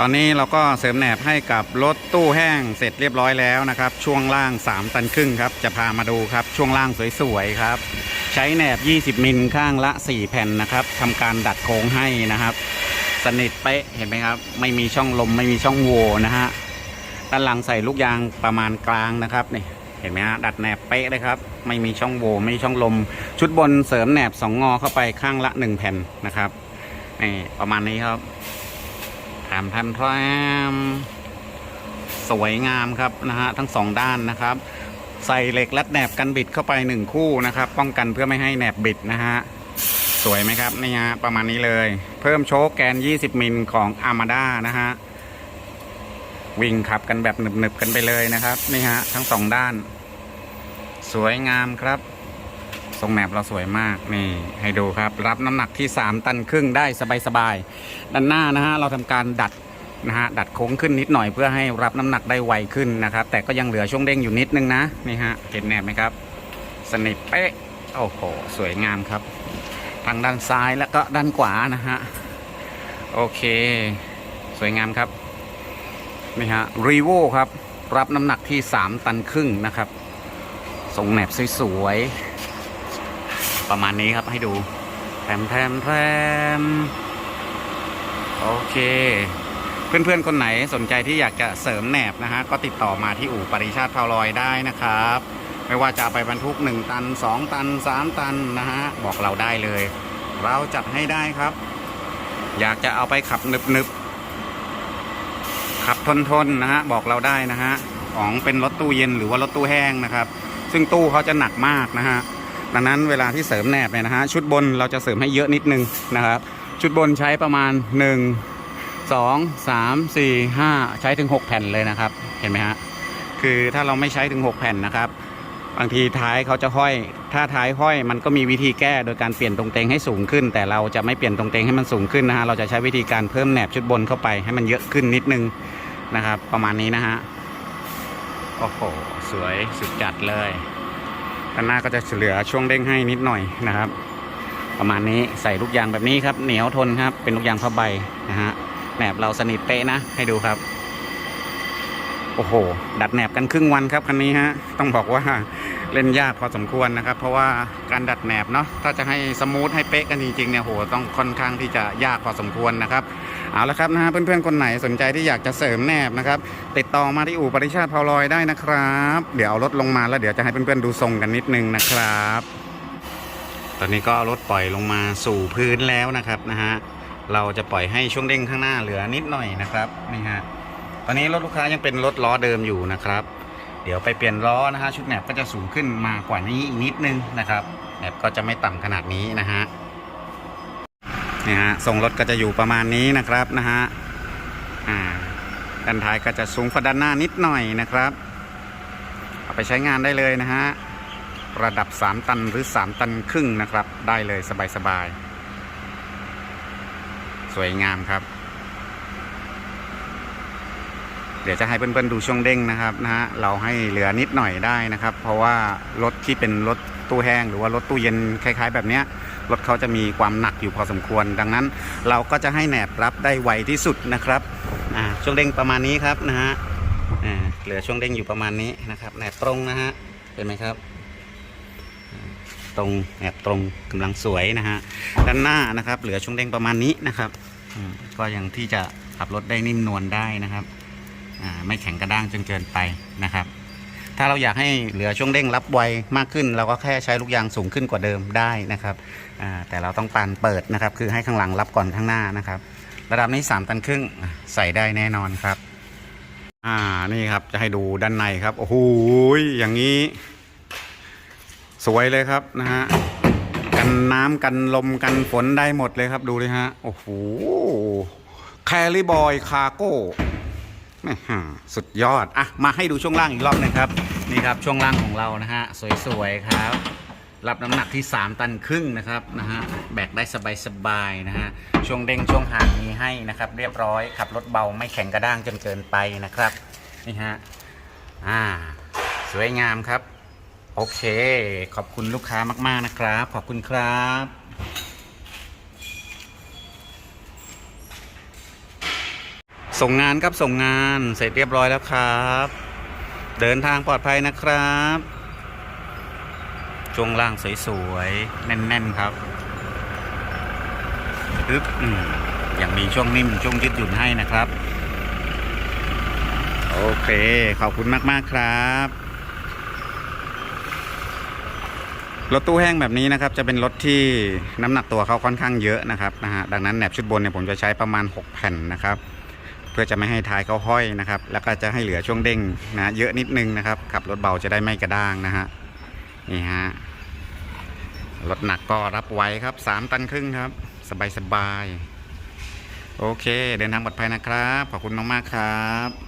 ตอนนี้เราก็เสริมแหนบให้กับรถตู้แห้งเสร็จเรียบร้อยแล้วนะครับ ช่วงล่าง 3 ตันครึ่งครับ จะพามาดูครับ ช่วงล่างสวยๆครับ ใช้แหนบ 20 มิลข้างละ 4 แผ่นนะครับทำการดัดโค้งให้นะครับ สนิทเป๊ะเห็นไหมครับ ไม่มีช่องลมไม่มีช่องโหว่นะฮะด้านหลังใส่ลูกยางประมาณกลางนะครับนี่เห็นไหมฮะดัดแหนบเป๊ะเลยครับ ไม่มีช่องโหว่ไม่มีช่องลม ชุดบนเสริมแหนบ 2 งอเข้าไปข้างละ 1 แผ่นนะครับนี่ประมาณนี้ครับ แถมแถมแถมสวยงามครับนะฮะทั้งสองด้านนะครับ ใส่เหล็กรัดแหนบกันบิดเข้าไปหนึ่งคู่นะครับ ป้องกันเพื่อไม่ให้แหนบบิดนะฮะสวยไหมครับนี่ฮะประมาณนี้เลย เพิ่มโชคแกน 20 มิลของ Armada นะฮะวิ่งขับกันแบบหนึบๆกันไปเลยนะครับนี่ฮะทั้งสองด้าน สวยงามครับ ทรงแมปเราสวยมากนี่ให้ดูครับ รับน้ำหนักที่ 3 ตันครึ่งได้สบายๆด้านหน้านะฮะเราทำการดัดนะฮะดัดโค้งขึ้นนิดหน่อยเพื่อให้รับน้ำหนักได้ไวขึ้นนะครับ แต่ก็ยังเหลือช่วงเด้งอยู่นิดนึงนะนี่ฮะเห็นแนบไหมครับ สนิทเป๊ะโอ้โหสวยงามครับ ทางด้านซ้ายแล้วก็ด้านขวานะฮะโอเค สวยงามครับนี่ฮะรีโวครับ รับน้ำหนักที่ 3 ตันครึ่งนะครับทรงแหนบสวยๆ ประมาณนี้ครับให้ดูแถมแถมแถมโอเค เพื่อนๆ คนไหนสนใจที่อยากจะเสริมแหนบนะฮะ ก็ติดต่อมาที่อู่ปริชาติพาวลอยได้นะครับ ไม่ว่าจะไปบรรทุก 1 ตัน 2 ตัน 3 ตันนะฮะ บอกเราได้เลย เราจัดให้ได้ครับ อยากจะเอาไปขับนึบๆ ขับทนๆนนะฮะ บอกเราได้นะฮะของเป็นรถตู้เย็นหรือว่ารถตู้แห้งนะครับ ซึ่งตู้เขาจะหนักมากนะฮะ ดังนั้นเวลาที่เสริมแหนบเนี่ยนะฮะชุดบนเราจะเสริมให้เยอะนิดนึงนะครับ ชุดบนใช้ประมาณ 1 2 3 4 5 ใช้ถึง 6 แผ่นเลยนะครับ เห็นไหมฮะคือถ้าเราไม่ใช้ถึง 6 แผ่นนะครับบางทีท้ายเขาจะห้อย ถ้าท้ายห้อยมันก็มีวิธีแก้โดยการเปลี่ยนตรงเตงให้สูงขึ้น แต่เราจะไม่เปลี่ยนตรงเตงให้มันสูงขึ้นนะฮะ เราจะใช้วิธีการเพิ่มแหนบชุดบนเข้าไปให้มันเยอะขึ้นนิดนึงนะครับ ประมาณนี้นะฮะ โอ้โห สวยสุดจัดเลย ด้านหน้าก็จะเหลือช่วงเด้งให้นิดหน่อยนะครับ ประมาณนี้ใส่ลูกยางแบบนี้ครับ เหนียวทนครับ เป็นลูกยางผ้าใบนะฮะแหนบเราสนิทเป๊ะนะ ให้ดูครับ โอ้โห ดัดแหนบกันครึ่งวันครับคันนี้ฮะ ต้องบอกว่า เล่นยากพอสมควรนะครับ เพราะว่าการดัดแหนบเนาะถ้าจะให้สมูทให้เป๊ะกันจริงๆเนี่ยโหต้องค่อนข้างที่จะยากพอสมควรนะครับเอาละครับนะฮะเพื่อนๆคนไหนสนใจที่อยากจะเสริมแหนบนะครับ ติดต่อมาที่อู่ปริชาติพาลอยได้นะครับ เดี๋ยวเอารถลงมาแล้วเดี๋ยวจะให้เพื่อนๆดูทรงกันนิดนึงนะครับ ตอนนี้ก็เอารถปล่อยลงมาสู่พื้นแล้วนะครับนะฮะเราจะปล่อยให้ช่วงเด้งข้างหน้าเหลือนิดหน่อยนะครับนี่ฮะตอนนี้รถลูกค้ายังเป็นรถล้อเดิมอยู่นะครับ ดี๋ยวไปเปลี่ยนล้อนะฮะชุดแหนบก็จะสูงขึ้นมากว่านี้อีกนิดนึงนะครับแหนบก็จะไม่ต่ำขนาดนี้นะฮะนี่ฮะทรงรถก็จะอยู่ประมาณนี้นะครับนะฮะอ่าด้านท้ายก็จะสูงกว่าด้านหน้านิดหน่อยนะครับ เอาไปใช้งานได้เลยนะฮะระดับ 3 ตันหรือ 3 ตันครึ่งนะครับ ได้เลยสบายๆสวยงามครับ เดี๋ยวจะให้เพื่อนๆดูช่วงเด้งนะครับนะฮะเราให้เหลือนิดหน่อยได้นะครับ เพราะว่ารถที่เป็นรถตู้แห้งหรือว่ารถตู้เย็นคล้ายๆ แบบเนี้ยรถเขาจะมีความหนักอยู่พอสมควร ดังนั้น เราก็จะให้แหนบรับได้ไวที่สุดนะครับอ่าช่วงเด้งประมาณนี้ครับนะฮะอ่าเหลือช่วงเด้งอยู่ประมาณนี้นะครับแหนบตรงนะฮะเห็นไหมครับ ตรงแหนบตรงกำลังสวยนะฮะด้านหน้านะครับ เหลือช่วงเด้งประมาณนี้นะครับอืมก็ยังที่จะขับรถได้นิ่มนวลได้นะครับ ไม่แข็งกระด้างจนเกินไปนะครับ ถ้าเราอยากให้เหลือช่วงเด้งรับไวมากขึ้น เราก็แค่ใช้ลูกยางสูงขึ้นกว่าเดิมได้นะครับแต่เราต้องปานเปิดนะครับ คือให้ข้างหลังรับก่อนข้างหน้านะครับ ระดับนี้ 3 ตันครึ่งใส่ได้แน่นอนครับอ่านี่ครับจะให้ดูด้านในครับโอ้โหอย่างนี้ สวยเลยครับนะฮะกันน้ำกันลมกันฝนได้หมดเลยครับดูเลยฮะโอ้โหแคลิบอยคาโก้ สุดยอด อะ มาให้ดูช่วงล่างอีกรอบหนึงครับ นี่ครับช่วงล่างของเรานะฮะ สวยๆครับ รับน้ำหนักที่ 3 ตันครึ่งนะครับนะฮะ แบกได้สบายๆนะฮะ ช่วงเด้งช่วงห่างมีให้นะครับ เรียบร้อย ขับรถเบาไม่แข็งกระด้างจนเกินไปนะครับ นี่ฮะ อ่า สวยงามครับ โอเค ขอบคุณลูกค้ามากๆนะครับ ขอบคุณครับ ส่งงานครับส่งงานเสร็จเรียบร้อยแล้วครับ เดินทางปลอดภัยนะครับช่วงล่างสวยๆ แน่น ๆ ครับปึ๊บอืมยังมีช่วงนิ่มช่วงยืดหยุ่นให้นะครับ โอเค ขอบคุณมาก ๆ ครับรถตู้แห้งแบบนี้นะครับจะเป็นรถที่น้ำหนักตัวเขาค่อนข้างเยอะนะครับนะฮะดังนั้นแหนบชุดบนเนี่ยผมจะใช้ประมาณ 6 แผ่นนะครับ เพื่อจะไม่ให้ท้ายเขาห้อยนะครับ แล้วก็จะให้เหลือช่วงเด้งนะเยอะนิดนึงนะครับ ขับรถเบาจะได้ไม่กระด้างนะฮะนี่ฮะรถหนักก็รับไว้ครับสามตันครึ่งครับ สบายสบายโอเค เดินทางปลอดภัยนะครับ ขอบคุณมาก ๆ ครับ